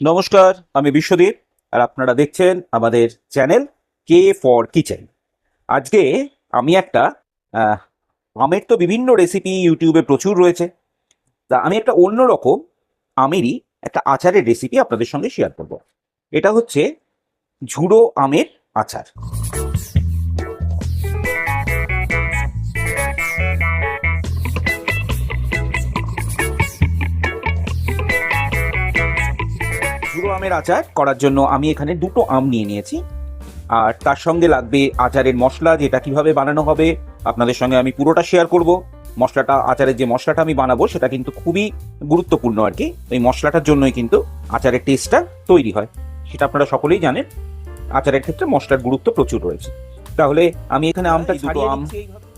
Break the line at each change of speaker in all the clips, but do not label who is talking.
নমস্কার, আমি বিশ্বদীপ, আর আপনারা দেখছেন আমাদের চ্যানেল কে ফর কিচেন আজকে আমি একটা আমের তো বিভিন্ন রেসিপি ইউটিউবে প্রচুর রয়েছে। তা আমি একটা অন্য রকম আমেরই একটা আচারের রেসিপি আপনাদের সঙ্গে শেয়ার করব। এটা হচ্ছে ঝুড়ো আমের আচার। আমের আচার করার জন্য আমি এখানে দুটো আম নিয়ে নিয়েছি। আর তার সঙ্গে লাগবে আচারের মশলা যেটা কীভাবে বানানো হবে আপনাদের সঙ্গে আমি পুরোটা শেয়ার করব। মশলাটা আচারের যে মশলাটা আমি বানাবো সেটা কিন্তু খুবই গুরুত্বপূর্ণ আর কি। ওই মশলাটার জন্যই কিন্তু আচারের টেস্টটা তৈরি হয়। সেটা আপনারা সকলেই জানেন। আচারের ক্ষেত্রে মশলার গুরুত্ব প্রচুর রয়েছে। তাহলে আমি এখানে আমটা দুটো আম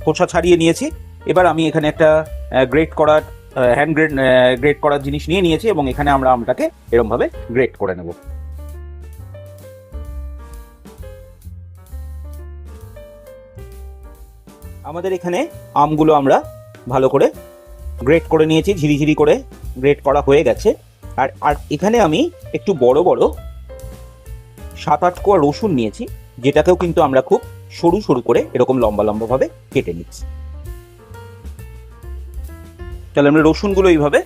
খোসা ছাড়িয়ে নিয়েছি। এবার আমি এখানে একটা গ্রেট করার হ্যান্ড গ্রেড গ্রেড করার জিনিস নিয়ে নিয়েছি এবং এখানে আমরা আমটাকে এরকম গ্রেড করে নেব। আমাদের এখানে আমগুলো আমরা ভালো করে গ্রেড করে নিয়েছি, ঝিরিঝিরি করে গ্রেড করা হয়ে গেছে। আর আর এখানে আমি একটু বড় বড় সাত আট কোয়া রসুন নিয়েছি, যেটাকেও কিন্তু আমরা খুব সরু সরু করে এরকম লম্বা লম্বাভাবে কেটে নিচ্ছি। তাহলে আমরা রসুনগুলো এইভাবে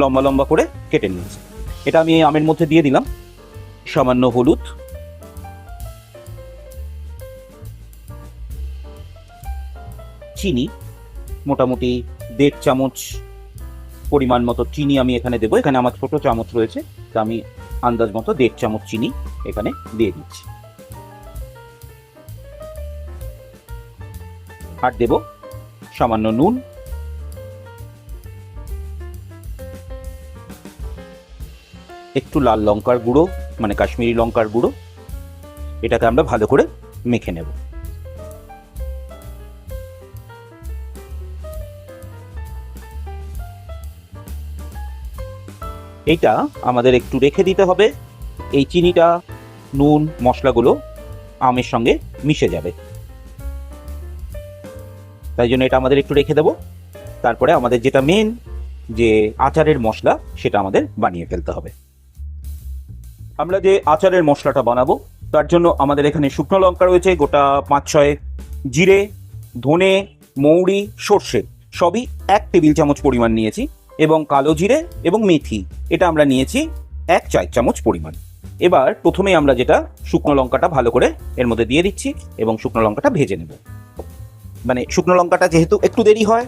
লম্বা লম্বা করে কেটে নিয়েছি। এটা আমি এই আমের মধ্যে দিয়ে দিলাম। সামান্য হলুদ। চিনি। মোটামুটি দেড় চামচ পরিমাণ মতো চিনি আমি এখানে দেবো। এখানে আমার ছোট চামচ রয়েছে। তা আমি আন্দাজ মতো দেড় চামচ চিনি এখানে দিয়ে দিচ্ছি। আর দেব সামান্য নুন। একটু লাল লঙ্কার গুঁড়ো মানে কাশ্মীরি লঙ্কার গুঁড়ো, এটাকে আমরা ভালো করে মেখে নেব। এইটা আমাদের একটু রেখে দিতে হবে। এই চিনিটা, নুন, মশলাগুলো আমের সঙ্গে মিশে যাবে। তাই জন্য এটা আমাদের একটু রেখে দেব। তারপরে আমাদের যেটা মেন যে আচারের মশলা, সেটা আমাদের বানিয়ে ফেলতে হবে। আমরা যে আচারের মশলাটা বানাবো, তার জন্য আমাদের এখানে শুকনো লঙ্কা রয়েছে, গোটা পাঁচ ছয় জিরে, ধনে, মৌরি, সর্ষে, সবই এক টেবিল চামচ পরিমাণ নিয়েছি, এবং কালো জিরে এবং মেথি, এটা আমরা নিয়েছি এক চার চামচ পরিমাণ। এবার প্রথমে আমরা যেটা শুকনো লঙ্কাটা ভালো করে এর মধ্যে দিয়ে দিচ্ছি, এবং শুকনো লঙ্কাটা ভেজে নেব। মানে শুকনো লঙ্কাটা যেহেতু একটু দেরি হয়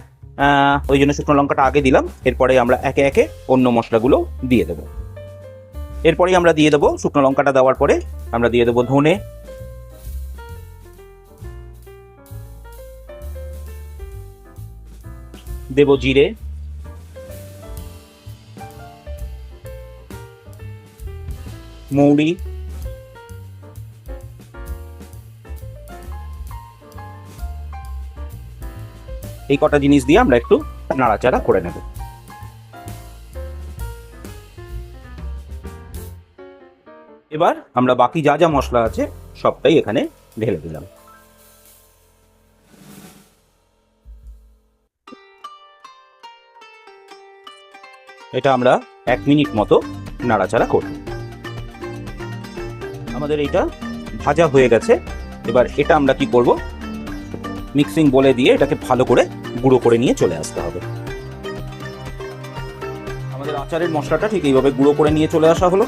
ওই জন্য শুকনো লঙ্কাটা আগে দিলাম, এরপরে আমরা একে একে অন্য মশলাগুলো দিয়ে দেবো। এরপরেই আমরা দিয়ে দেবো শুকনো লঙ্কাটা দেওয়ার পরে আমরা দিয়ে দেবো ধনে। দেব জিরে। মৌরি। এই কটা জিনিস দিয়ে আমরা একটু নাড়াচাড়া করে নেব। এবার আমরা বাকি যা যা মশলা আছে সবটাই এখানে ঢেলে দিলাম। এটা আমরা এক মিনিট মতো নাড়াচাড়া করব। আমাদের এটা ভাজা হয়ে গেছে। এবার এটা আমরা কি করব? মিক্সিং বলে দিয়ে এটাকে ভালো করে গুঁড়ো করে নিয়ে চলে আসতে হবে। আমাদের আচারের মশলাটা ঠিক এইভাবে গুঁড়ো করে নিয়ে চলে আসা হলো।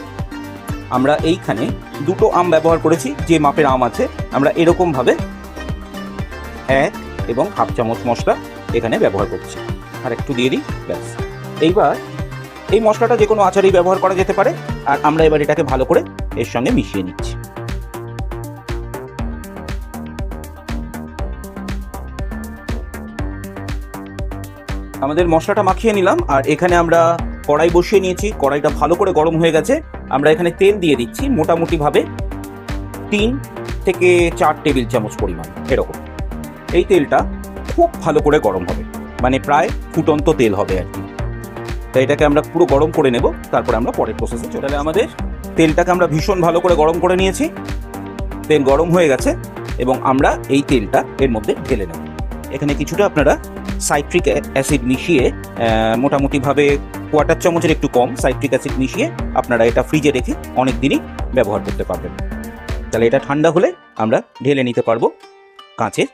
আমরা এইখানে দুটো আম ব্যবহার করেছি, যে মাপের আম আছে, আমরা এরকম ভাবে এক এবং হাফ চামচ মশলা এখানে ব্যবহার করছি। আর একটু দিয়ে দিই, ব্যাস। এইবার এই মশলাটা যে কোনো আচারেই ব্যবহার করা যেতে পারে, আর আমরা এবার এটাকে ভালো করে এর সঙ্গে মিশিয়ে নিচ্ছি। আমাদের মশলাটা মাখিয়ে নিলাম, আর এখানে আমরা কড়াই বসিয়ে নিয়েছি কড়াইটা ভালো করে গরম হয়ে গেছে। আমরা এখানে তেল দিয়ে দিচ্ছি মোটামুটিভাবে তিন থেকে চার টেবিল চামচ পরিমাণ এরকম। এই তেলটা খুব ভালো করে গরম হবে মানে প্রায় ফুটন্ত তেল হবে আর কি। তাই এটাকে আমরা পুরো গরম করে নেব তারপরে আমরা পরের প্রসেসে চলে তাহলে আমাদের তেলটাকে আমরা ভীষণ ভালো করে গরম করে নিয়েছি। তেল গরম হয়ে গেছে এবং আমরা এই তেলটা এর মধ্যে ঢেলে নেব। এখানে কিছুটা আপনারা সাইট্রিক অ্যাসিড মিশিয়ে মোটামুটিভাবে কোয়ার্টার চামচের একটু কম সাইট্রিক অ্যাসিড মিশিয়ে আপনারা এটা ফ্রিজে রেখে অনেক দিনই ব্যবহার করতে পারবেন। তাহলে এটা ঠান্ডা হলে আমরা ঢেলে নিতে পারব কাঁচের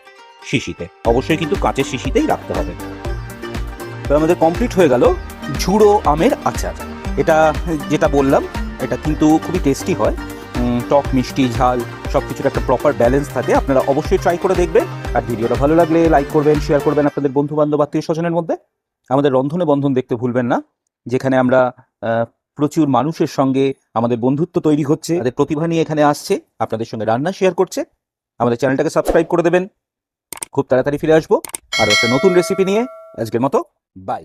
শিশিতে। অবশ্যই কিন্তু কাঁচের শিশিতেই রাখতে হবে। তো আমাদের কমপ্লিট হয়ে গেল ঝুড়ো আমের আচার। এটা, যেটা বললাম, এটা কিন্তু খুবই টেস্টি হয়। টক, মিষ্টি, ঝাল সব কিছুর একটা প্রপার ব্যালেন্স থাকে। আপনারা অবশ্যই ট্রাই করে দেখবেন। আর ভিডিওটা ভালো লাগলে লাইক করবেন শেয়ার করবেন আপনাদের বন্ধু বান্ধব আত্মীয় স্বজনের মধ্যে। আমাদের রন্ধনে বন্ধন দেখতে ভুলবেন না। যেখানে আমরা প্রচুর মানুষের সঙ্গে আমাদের বন্ধুত্ব তৈরি হচ্ছে। তাদের প্রতিভা নিয়ে এখানে আসছে। আপনাদের সঙ্গে রান্না শেয়ার করছে। আমাদের চ্যানেলটাকে সাবস্ক্রাইব করে দেবেন। খুব তাড়াতাড়ি ফিরে আসব। আর একটা নতুন রেসিপি নিয়ে। আজকের মতো বাই